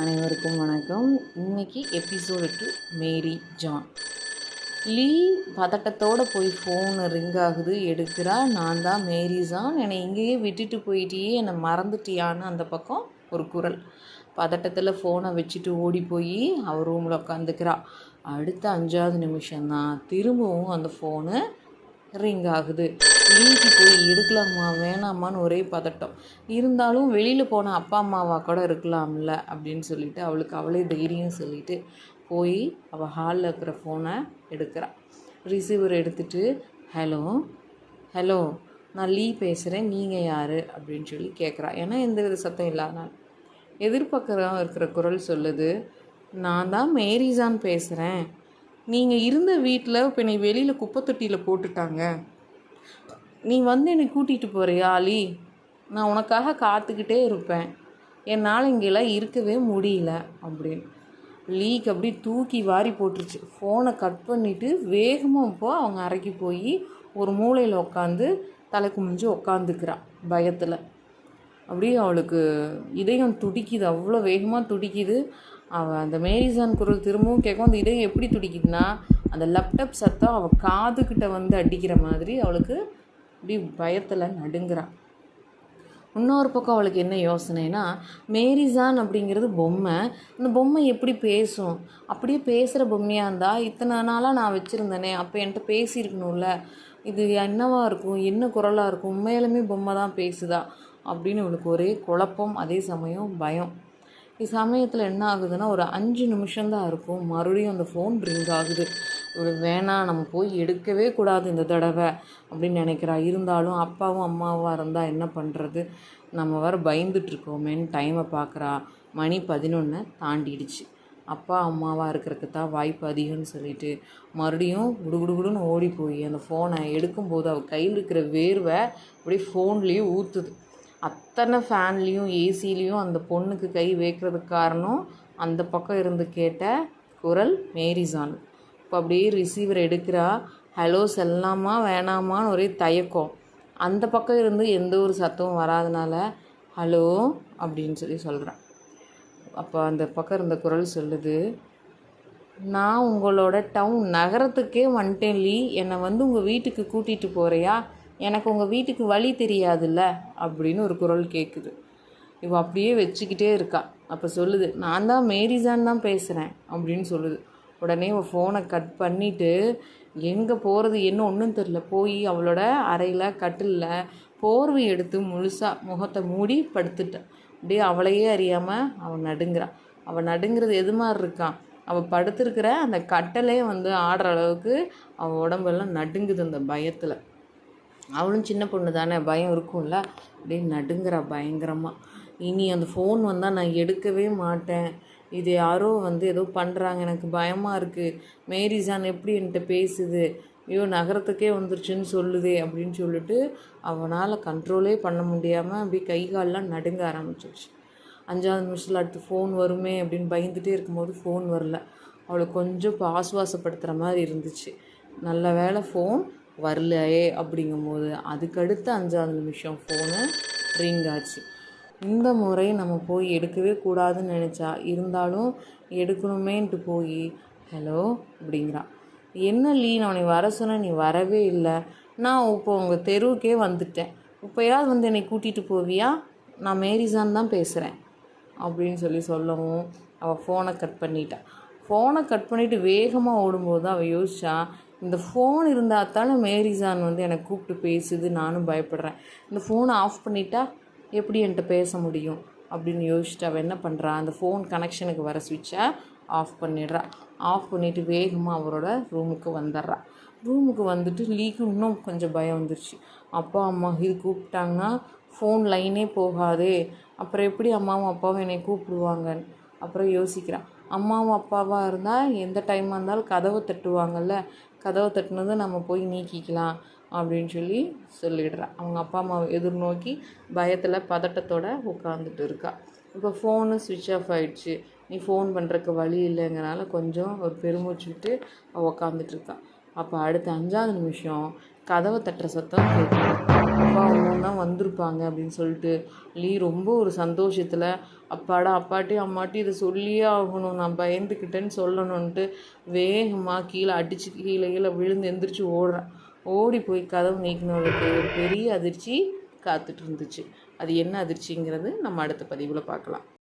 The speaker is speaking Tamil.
அனைவருக்கும் வணக்கம். இன்னைக்கு episode two Mary John. Lee பதட்டத்தோடு போய் ஃபோன் ரிங் ஆகுது. எடுக்கிறா நான் தான் மேரி ஜான். என்னை இங்கேயே விட்டுட்டு போயிட்டியே என்னை மறந்துட்டியான்னு அந்த பக்கம் ஒரு குரல். பதட்டத்தில் ஃபோனை வச்சுட்டு ஓடி போய் அவர் ரூமில் உட்காந்துக்கிறா அடுத்த அஞ்சாவது நிமிஷம்தான். திரும்பவும் அந்த ஃபோனு ரிங் ஆகுது லீக்கு போய் எடுக்கலாமா வேணாமான்னு ஒரே பதட்டம். இருந்தாலும் வெளியில் போன அப்பா அம்மாவா கூட இருக்கலாம்ல அப்படின்னு சொல்லிட்டு அவளுக்கு அவளே தைரியம் சொல்லிட்டு போய் அவள் ஹாலில் இருக்கிற ஃபோனை எடுக்கிறாள் ரிசீவர் எடுத்துட்டு ஹலோ ஹலோ நான் லீ பேசுகிறேன் நீங்கள் யார்? அப்படின்னு சொல்லி கேட்குறா ஏன்னா எந்த வித சத்தம் இல்லாதனால. எதிர்பக்கம் இருக்கிற குரல் சொல்லுது நான் தான் மேரிசான் பேசுகிறேன் நீங்கள் இருந்த வீட்டில் இப்போ நீ வெளியில் குப்பை தொட்டியில் போட்டுட்டாங்க. நீ வந்து என்னை கூட்டிகிட்டு போகிறியா அலி? நான் உனக்காக காத்துக்கிட்டே இருப்பேன். என்னால் இங்கெல்லாம் இருக்கவே முடியல அப்படின்னு. லீக் அப்படி தூக்கி வாரி போட்டுருச்சு. ஃபோனை கட் பண்ணிவிட்டு வேகமாக இப்போ அவங்க அறைக்கு போய் ஒரு மூலையில் உட்காந்து தலை குமிஞ்சு உட்காந்துக்கிறா பயத்தில். அப்படியே அவளுக்கு இதயம் துடிக்குது அவ்வளோ வேகமாக துடிக்குது. அவள் அந்த மேரிசான் குரல் திரும்பவும் கேட்கும். அந்த இதயம் எப்படி துடிக்குதுன்னா அந்த லேப்டாப் சத்தம் அவள் காதுக்கிட்ட வந்து அடிக்கிற மாதிரி அவளுக்கு இப்படி பயத்தில் நடுங்கிறான் இன்னொரு பக்கம் அவளுக்கு என்ன யோசனைனா மேரிசான் அப்படிங்கிறது பொம்மை. அந்த பொம்மை எப்படி பேசும்? அப்படியே பேசுகிற பொம்மையாக இருந்தால் இத்தனை நாளாக நான் வச்சுருந்தேனே அப்போ என்கிட்ட பேசியிருக்கணும்ல. இது என்னவா இருக்கும்? என்ன குரலாக இருக்கும்? உண்மையிலுமே பொம்மை தான் பேசுதா? அப்படின்னு இவளுக்கு ஒரே குழப்பம் அதே சமயம் பயம். சமயத்தில் என்ன ஆகுதுன்னா ஒரு அஞ்சு நிமிஷம்தான் இருக்கும். மறுபடியும் அந்த ஃபோன் ரிங் ஆகுது. இவளுக்கு வேணாம் நம்ம போய் எடுக்கவே கூடாது இந்த தடவை அப்படின்னு நினைக்கிறா. இருந்தாலும் அப்பாவும் அம்மாவாக இருந்தால் என்ன பண்ணுறது நம்ம வர பயந்துட்டுருக்கோமேன்னு டைமை பார்க்குறா மணி பதினொன்று தாண்டிடுச்சு. அப்பா அம்மாவாக இருக்கிறதுக்கு தான் வாய்ப்பு அதிகம்னு சொல்லிட்டு மறுபடியும் குடுகுடுகுடுன்னு ஓடி போய் அந்த ஃபோனை எடுக்கும்போது அவள் கையில் இருக்கிற வேர்வை அப்படியே ஃபோன்லேயே ஊற்றுது அத்தனை ஃபேன்லேயும் ஏசிலையும் அந்த பொண்ணுக்கு கை வைக்கிறதுக்கு காரணம் அந்த பக்கம் இருந்து கேட்ட குரல் மேரிசான். இப்போ அப்படியே ரிசீவர் எடுக்கிறா ஹலோ செல்லாமா வேணாமான்னு ஒரே தயக்கம். அந்த பக்கம் இருந்து எந்த ஒரு சத்தமும் வராதனால ஹலோ அப்படின்னு சொல்லி சொல்கிறேன் அப்போ அந்த பக்கம் இருந்த குரல் சொல்லுது நான் உங்களோட டவுன் நகரத்துக்கே வந்துட்டேன் லீ என்னை வந்து உங்கள் வீட்டுக்கு கூட்டிகிட்டு போகிறியா எனக்கு உங்கள் வீட்டுக்கு வழி தெரியாதுல்ல? அப்படின்னு ஒரு குரல் கேட்குது இவள் அப்படியே வச்சுக்கிட்டே இருக்கா. அப்போ சொல்லுது நான் தான் மேரிசான் தான் பேசுகிறேன் அப்படின்னு சொல்லுது. உடனே அவள் ஃபோனை கட் பண்ணிவிட்டு எங்கே போகிறது என்ன ஒன்றும் தெரில போய் அவளோட அறையில் கட்டிலில் போர்வை எடுத்து முழுசாக முகத்தை மூடி படுத்துட்டான் அப்படியே அவளையே அறியாமல் அவள் நடுங்கிறான் அவள் நடுங்கிறது எது மாதிரி இருக்கான் அவள் படுத்திருக்கிற அந்த கட்டலே வந்து ஆடுற அளவுக்கு அவள் உடம்பெல்லாம் நடுங்குது அந்த பயத்தில். அவளும் சின்ன பொண்ணு தானே பயம் இருக்கும்ல? அப்படியே நடுங்குறா பயங்கரமாக இனி அந்த ஃபோன் வந்தால் நான் எடுக்கவே மாட்டேன். இது யாரோ வந்து ஏதோ பண்ணுறாங்க எனக்கு பயமாக இருக்குது மேரிசான் எப்படி என்கிட்ட பேசுது? ஐயோ நகரத்துக்கே வந்துருச்சுன்னு சொல்லுதே அப்படின்னு சொல்லிட்டு அவனால் கண்ட்ரோலே பண்ண முடியாமல் அப்படி கை கால்லாம் நடுங்க ஆரம்பிச்சிருச்சு. அஞ்சாவது நிமிஷத்தில் அடுத்து ஃபோன் வருமே அப்படின்னு பயந்துகிட்டே இருக்கும்போது ஃபோன் வரல. அவளை கொஞ்சம் இப்போ ஆசுவாசப்படுத்துகிற மாதிரி இருந்துச்சு. நல்ல வேலை ஃபோன் வரலையே அப்படிங்கும்போது அதுக்கடுத்து அஞ்சாவது நிமிஷம் ஃபோனு ரிங் ஆச்சு. இந்த முறை நம்ம போய் எடுக்கவே கூடாதுன்னு நினச்சா இருந்தாலும் எடுக்கணுமேன்ட்டு போய் ஹலோ அப்படிங்கிறா. என்ன லீ நான் உன்னை வர சொன்ன நீ வரவே இல்லை. நான் இப்போ உங்கள் தெருவுக்கே வந்துட்டேன். இப்போயாவது வந்து என்னை கூட்டிகிட்டு போவியா? நான் மேரிசான் தான் பேசுகிறேன் அப்படின்னு சொல்லி சொல்லவும் அவள் ஃபோனை கட் பண்ணிட்டான் ஃபோனை கட் பண்ணிவிட்டு வேகமாக ஓடும்போது அவள் யோசிச்சா இந்த ஃபோன் இருந்தால் தானே மேரிசான் வந்து என்னை கூப்பிட்டு பேசுது நானும் பயப்படுறேன். இந்த ஃபோனை ஆஃப் பண்ணிட்டா எப்படி என்கிட்ட பேச முடியும்? அப்படின்னு யோசிச்சுட்டு அவள் என்ன பண்ணுறா அந்த ஃபோன் கனெக்ஷனுக்கு வர சுவிட்சை ஆஃப் பண்ணிடுறா. ஆஃப் பண்ணிவிட்டு வேகமாக அவரோட ரூமுக்கு வந்துடுறா. ரூமுக்கு வந்துட்டு லீக்கு இன்னும் கொஞ்சம் பயம் வந்துருச்சு. அப்பா அம்மா இது கூப்பிட்டாங்கன்னா ஃபோன் லைனே போகாதே. அப்புறம் எப்படி அம்மாவும் அப்பாவும் என்னை கூப்பிடுவாங்கன்னு. அப்புறம் யோசிக்கிறான் அம்மாவும் அப்பாவாக இருந்தால் எந்த டைமாக இருந்தாலும் கதவை தட்டுவாங்கள்ல கதவை தட்டினது நம்ம போய் நீக்கிக்கலாம் அப்படின்னு சொல்லி சொல்லிடுறா. அவங்க அப்பா அம்மாவை எதிர்நோக்கி பயத்தில் பதட்டத்தோடு உட்காந்துட்டு இருக்கா. இப்போ ஃபோனு சுவிட்ச் ஆஃப் ஆகிடுச்சு நீ ஃபோன் பண்ணுறக்கு வழி இல்லைங்கிறனால கொஞ்சம் ஒரு பெருமூச்சு விட்டு உட்காந்துட்டு இருக்கா. அப்போ அடுத்த அஞ்சாவது நிமிஷம் கதவை தட்டுற சத்தம் கேட்குது அப்பா அம்மாவும் தான் வந்திருப்பாங்க அப்படின்னு சொல்லிட்டு லீ ரொம்ப ஒரு சந்தோஷத்தில் அப்பாடா அப்பாட்டி அம்மாட்டி இதை சொல்லியே ஆகணும் நான் பயந்துக்கிட்டேன்னு சொல்லணுன்ட்டு வேகமாக கீழே அடித்து கீழே கீழே விழுந்து எந்திரிச்சு ஓடுறேன் ஓடி போய் கதவு நீக்கினவளுக்கு ஒரு பெரிய அதிர்ச்சி காத்துட்டு இருந்துச்சு. அது என்ன அதிர்ச்சிங்கிறது நம்ம அடுத்த பதிவில் பார்க்கலாம்.